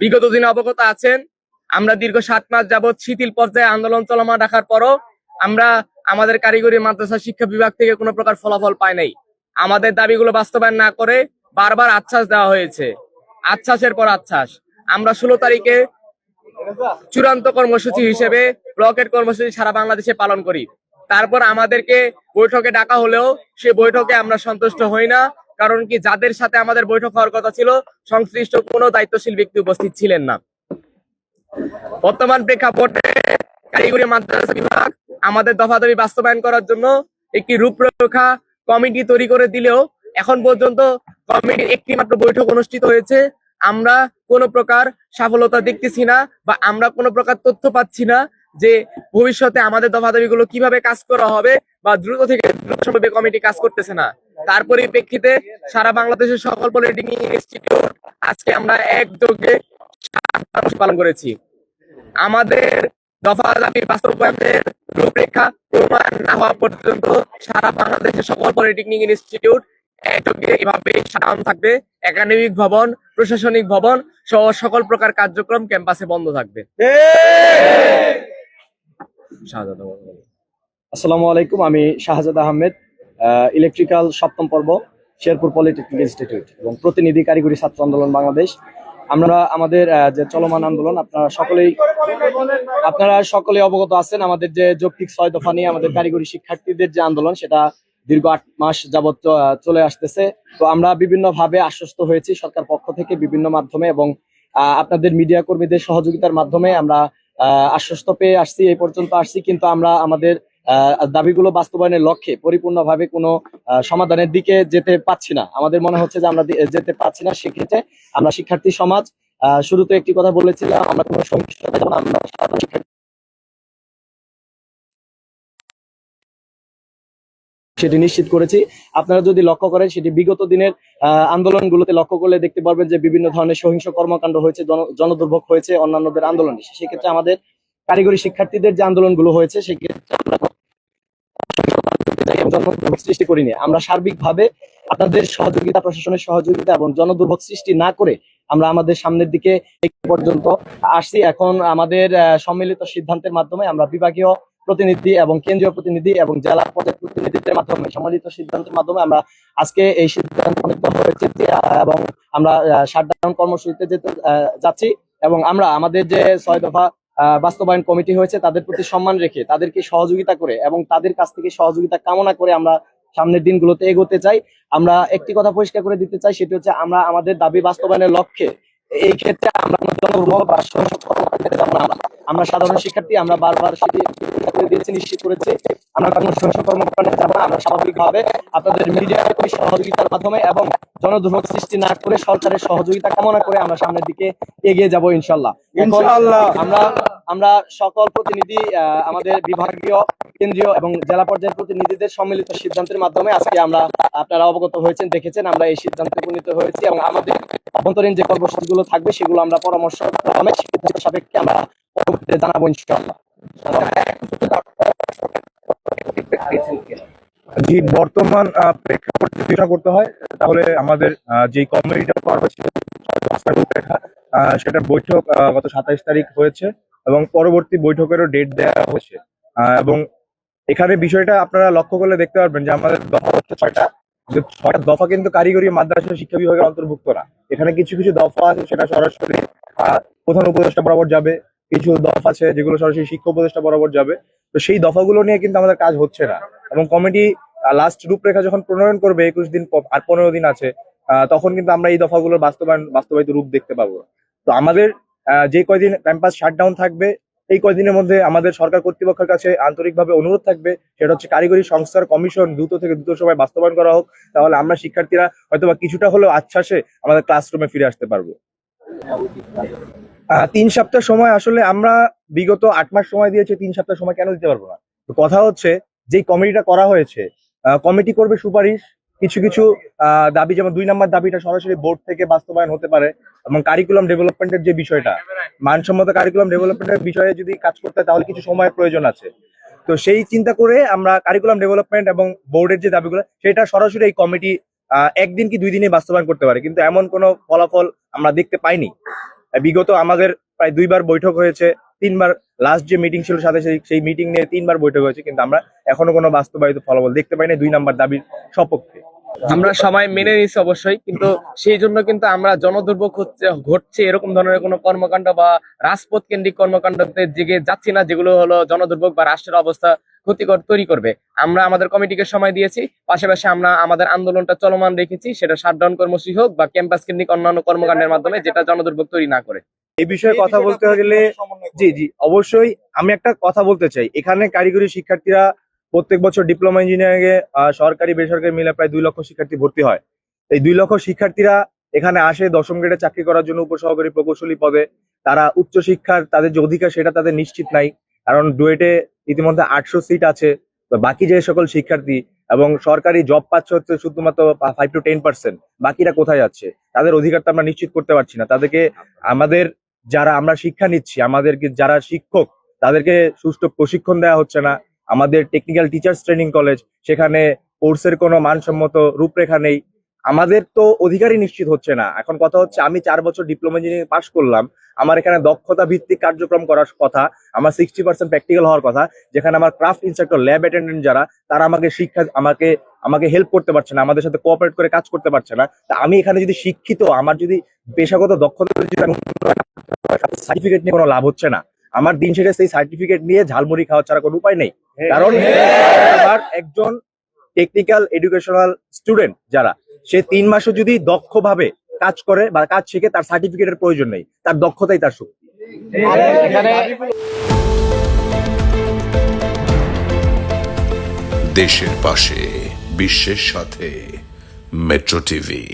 বিগত দিনে অবগত আছেন, আমরা দীর্ঘ সাত মাস যাবৎ শিথিল পর্যায়ে আন্দোলন চলমান রাখার পরও আমরা আমাদের কারিগরি মাদ্রাসা শিক্ষা বিভাগ থেকে কোনো প্রকার ফলাফল পাই নাই। আমাদের দাবিগুলো বাস্তবায়ন না করে বারবার আশ্বাস দেওয়া হয়েছে। আশ্বাসের পর আশ্বাস আমরা ষোলো তারিখে চূড়ান্ত কর্মসূচি হিসেবে ব্লকের কর্মসূচি সারা বাংলাদেশে পালন করি। তারপর আমাদেরকে বৈঠকে ডাকা হলেও সে বৈঠকে আমরা সন্তুষ্ট হই না। কারণ কি যাদের সাথে আমাদের বৈঠক হওয়ার কথা ছিল, সংশ্লিষ্ট কোনো দায়িত্বশীল ব্যক্তি উপস্থিত ছিলেন না। বর্তমান প্রেক্ষাপটে কারিগরি মাদ্রাসা বিভাগ আমাদের দফা দাবি বাস্তবায়ন করার জন্য একটি রূপরেখা কমিটি তৈরি করে দিলেও এখন পর্যন্ত কমিটির একটি মাত্র বৈঠক অনুষ্ঠিত হয়েছে। আমরা কোনো প্রকার সফলতা দেখতেছি না বা আমরা কোনো প্রকার তথ্য পাচ্ছি না। যে ভবিষ্যতে আমাদের দফা দাবিগুলো কীভাবে কাজ করা হবে বা দ্রুত থেকে দ্রুত কমিটি কাজ করতেছে না। তার পরিপ্রেক্ষিতে সারা বাংলাদেশের সকল পলিটেকনিক ইনস্টিটিউট আজকে আমরা একযোগে পালন করেছি। আমাদের দফা দাবি বাস্তবায়নের রূপরেখা প্রমাণ না হওয়া পর্যন্ত সারা বাংলাদেশের সকল পলিটেকনিক ইনস্টিটিউট একযোগে এভাবে সাধারণ থাকবে। একাডেমিক ভবন, প্রশাসনিক ভবন সহ সকল প্রকার কার্যক্রম ক্যাম্পাসে বন্ধ থাকবে। আসসালামু আলাইকুম, আমি শাহজাদ আহমেদ ইলেকট্রিক্যাল সপ্তম পর্ব, শেরপুর পলিটেকনিক ইনস্টিটিউট এবং প্রতিনিধি কারিগরি ছাত্র আন্দোলন বাংলাদেশ। আমরা আমাদের যে চলমান আন্দোলন, আপনারা সকলেই আপনারা সকলে অবগত আছেন, আমাদের যে যৌক্তিক ছয় দফা নিয়ে আমাদের কারিগরি শিক্ষার্থীদের যে আন্দোলন, সেটা দীর্ঘ আট মাস যাবত চ- চলে আসতেছে। তো আমরা বিভিন্ন ভাবে আশ্বস্ত হয়েছি সরকার পক্ষ থেকে বিভিন্ন মাধ্যমে এবং আপনাদের মিডিয়া কর্মীদের সহযোগিতার মাধ্যমে আমরা আশ্বস্ত পেয়ে আসছি এই পর্যন্ত আসছি কিন্তু আমরা আমাদের দাবিগুলো বাস্তবায়নের লক্ষ্যে পরিপূর্ণভাবে কোনো সমাধানের দিকে যেতে পাচ্ছি না। আমাদের মনে হচ্ছে যে আমরা যেতে পাচ্ছি না সেক্ষেত্রে আমরা শিক্ষার্থী সমাজ আহ, শুরুতে একটি কথা বলেছিলাম আমরা কোনো যেমন আমরা শিক্ষার্থী সেটি নিশ্চিত করেছি। আপনারা যদি লক্ষ্য করেন, সেটি বিগত দিনের আন্দোলনগুলোতে লক্ষ্য করলে দেখতে পারবেন যে বিভিন্ন ধরনের সহিংস কর্মকাণ্ড হয়েছে জনদুর্ভোগ হয়েছে, অন্যান্যদের আন্দোলন সেক্ষেত্রে আমাদের কারিগরি শিক্ষার্থীদের যে আন্দোলনগুলো হয়েছে, সেক্ষেত্রে সৃষ্টি করিনি। আমরা সার্বিকভাবে আপনাদের সহযোগিতা, প্রশাসনের সহযোগিতা এবং জনদুর্ভোগ সৃষ্টি না করে আমরা আমাদের সামনের দিকে পর্যন্ত আসছি। এখন আমাদের সম্মিলিত সিদ্ধান্তের মাধ্যমে আমরা বিভাগীয় প্রতিনিধি এবং কেন্দ্রীয় প্রতিনিধি এবং জেলা পর্যায়ের প্রতিনিধিদের মাধ্যমে সম্মিলিত সিদ্ধান্তের মাধ্যমে আমরা আজকে এই সিদ্ধান্ত উপনীত হয়েছে এবং আমরা শাটডাউন কর্মসূচিতে যেতে যাচ্ছি এবং আমরা আমাদের যে ছয় দফা বাস্তবায়ন কমিটি হয়েছে তাদের প্রতি সম্মান রেখে তাদেরকে সহযোগিতা করে এবং তাদের কাছ থেকে সহযোগিতা কামনা করে আমরা সামনের দিনগুলোতে এগোতে চাই। আমরা একটি কথা পরিষ্কার করে দিতে চাই, সেটি হচ্ছে আমরা আমাদের দাবি বাস্তবায়নের লক্ষ্যে এই ক্ষেত্রে আমরা আমরা। সাধারণ শিক্ষার্থী আমরা বারবার সেটি দিয়েছি নিশ্চিত করেছি আমরা কোনো সহিংস কর্মকাণ্ডে যাব আমরা স্বাভাবিকভাবে আপনাদের মিডিয়ার সহযোগিতার মাধ্যমে এবং জনদুর্ভোগ সৃষ্টি না করে সরকারের সহযোগিতা কামনা করে আমরা সামনের দিকে এগিয়ে যাব ইনশাল্লাহ আমরা আমরা সকল প্রতিনিধি আমাদের বিভাগীয় কেন্দ্রীয় এবং জেলা পর্যায়ের প্রতিনিধিদের সম্মিলিত সিদ্ধান্তের মাধ্যমে আজকে আমরা আপনারা অবগত হয়েছেন দেখেছেন আমরা এই সিদ্ধান্তে উপনীত হয়েছি এবং আমাদের অভ্যন্তরীণ যে কর্মসূচিগুলো থাকবে সেগুলো আমরা পরামর্শ সাপেক্ষে আমরা পরবর্তীতে জানাব জি, বর্তমান প্রেক্ষাপট বিচার করতে হয়, তাহলে আমাদের যে কমিটিটা করা হয়েছে সেটার বৈঠক গত সাতাইশ তারিখ হয়েছে এবং পরবর্তী বৈঠকেরও ডেট দেওয়া হয়েছে। এবং এখানে বিষয়টা আপনারা লক্ষ্য করলে দেখতে পারবেন যে আমাদের দফা হচ্ছে ছয়টা। ছয়টা দফা কিন্তু কারিগরি মাদ্রাসা শিক্ষা বিভাগের অন্তর্ভুক্ত না। এখানে কিছু কিছু দফা আছে, সেটা সরাসরি প্রধান উপদেষ্টা বরাবর যাবে। কিছু দফা আছে যেগুলো সরাসরি শিক্ষা উপদেষ্টা বরাবর যাবে। তো সেই দফাগুলো নিয়ে কিন্তু আমাদের কাজ হচ্ছে না। এবং কমিটি লাস্ট রূপরেখা যখন প্রণয়ন করবে একুশ দিন আর পনেরো দিন আছে তখন কিন্তু আমরা এই দফাগুলোর বাস্তবায়ন, বাস্তবায়িত রূপ দেখতে পাবো। তো আমাদের যে কয়দিন ক্যাম্পাস শাটডাউন থাকবে, এই কয়দিনের মধ্যে আমাদের সরকার কর্তৃপক্ষের কাছে আন্তরিকভাবে অনুরোধ থাকবে, সেটা হচ্ছে কারিগরি সংস্কার কমিশন দ্রুত থেকে দ্রুত সময় বাস্তবায়ন করা হোক, তাহলে আমরা শিক্ষার্থীরা হয়তোবা কিছুটা হলেও আশ্বাসে আমাদের ক্লাসরুমে ফিরে আসতে পারব। তিন সপ্তাহ সময় আসলে আমরা বিগত আট মাস সময় দিয়েছি, তিন সপ্তাহ সময় কেন দিতে পারব না? তো কথা হচ্ছে যে কমিটিটা করা হয়েছে কমিটি করবে সুপারিশ, কিছু কিছু দাবি, যেমন দুই নম্বর দাবিটা সরাসরি বোর্ড থেকে বাস্তবায়ন হতে পারে এবং কারিকুলাম ডেভেলপমেন্টের যে বিষয়টা, মানসম্মত কারিকুলাম ডেভেলপমেন্টের বিষয়ে যদি কাজ করতে হয়, তাহলে কিছু সময়ের প্রয়োজন আছে। তো সেই চিন্তা করে আমরা কারিকুলাম ডেভেলপমেন্ট এবং বোর্ডের যে দাবিগুলো, সেটা সরাসরি এই কমিটি একদিন কি দুই দিনে বাস্তবায়ন করতে পারে? কিন্তু এমন কোনো ফলাফল আমরা দেখতে পাইনি। বিগত আমাদের প্রায় দুইবার বৈঠক হয়েছে, তিনবার লাস্ট যে মিটিং ছিল সাথে সেই- মিটিং নিয়ে তিনবার বৈঠক হয়েছে, কিন্তু আমরা এখনও কোনো বাস্তবায়িত ফলাফল দেখতে পাইনি। দুই নাম্বার দাবির সপক্ষে। আমরা সবাই মেনে নিচ্ছি অবশ্যই, কিন্তু সেই জন্য কিন্তু আমরা জনদুর্ভোগ হচ্ছে, ঘটছে এরকম ধরনের কোনো কর্মকাণ্ড বা রাজপথ কেন্দ্রিক কর্মকাণ্ডতে দিকে যাচ্ছি না, যেগুলো হলো জনদুর্ভোগ বা রাষ্ট্রের অবস্থা ক্ষতিকর তৈরি করবে। আমরা আমাদের কমিটিকে সময় দিয়েছি, পাশাপাশি আমরা আমাদের আন্দোলনটা চলমান রেখেছি, সেটা শাটডাউন কর্মসূচি হোক বা ক্যাম্পাস কেন্দ্রিক অন্যান্য কর্মকাণ্ডের মাধ্যমে যেটা জনদুর্ভোগ তৈরি না করে। এই বিষয়ে কথা বলতে গেলে জি জি, অবশ্যই আমি একটা কথা বলতে চাই। এখানে কারিগরি শিক্ষার্থীরা প্রত্যেক বছর ডিপ্লোমা ইঞ্জিনিয়ারিং এ সরকারি, বেসরকারি মিলে প্রায় দুই লক্ষ শিক্ষার্থী ভর্তি হয়। এই দুই লক্ষ শিক্ষার্থীরা এখানে আসে দশম গ্রেডে চাকরি করার জন্য উপসহকারী প্রকৌশলী পদে। তারা উচ্চ শিক্ষার তাদের যে অধিকার সেটা তাদের নিশ্চিত নাই, কারণ ডুয়েটে ইতিমধ্যে আটশো সিট আছে। বাকি যে সকল শিক্ষার্থী এবং সরকারি জব পাচ্ছে হচ্ছে শুধুমাত্র ফাইভ টু টেন পার্সেন্ট বাকিরা কোথায় যাচ্ছে? তাদের অধিকার তো আমরা নিশ্চিত করতে পারছি না। তাদেরকে আমাদের যারা আমরা শিক্ষা নিচ্ছি, আমাদেরকে যারা শিক্ষক, তাদেরকে সুষ্ঠু প্রশিক্ষণ দেওয়া হচ্ছে না। আমাদের টেকনিক্যাল টিচার্স ট্রেনিং কলেজ সেখানে কোর্সের কোনো মানসম্মত রূপরেখা নেই। আমাদের তো অধিকারই নিশ্চিত হচ্ছে না। এখন কথা হচ্ছে, আমি চার বছর ডিপ্লোমা ইঞ্জিনিয়ারিং পাশ করলাম, আমার এখানে দক্ষতা ভিত্তিক কার্যক্রম করার কথা, আমার সিক্সটি পার্সেন্ট প্র্যাকটিক্যাল হওয়ার কথা, যেখানে আমার ক্রাফট ইনস্ট্রাক্টর ল্যাব অ্যাটেন্ডেন্ট যারা, তারা আমাকে শিক্ষা, আমাকে আমাকে হেল্প করতে পারছে না, আমাদের সাথে কোঅপারেট করে কাজ করতে পারছে না। তা আমি এখানে যদি শিক্ষিত, আমার যদি পেশাগত দক্ষতা সার্টিফিকেট নিয়ে কোনো লাভ হচ্ছে না আমার দিন শেষে সেই সার্টিফিকেট নিয়ে ঝালমুড়ি খাওয়া ছাড়া কোনো উপায় নেই। কারণ আমার একজন টেকনিক্যাল এডুকেশনাল স্টুডেন্ট যারা সে তিন মাসও যদি দক্ষভাবে কাজ করে বা কাজ শিখে তার সার্টিফিকেটের প্রয়োজন নেই। তার দক্ষতাই তার শক্তি দেশের পাশে বিশ্বের সাথে মেট্রো টিভি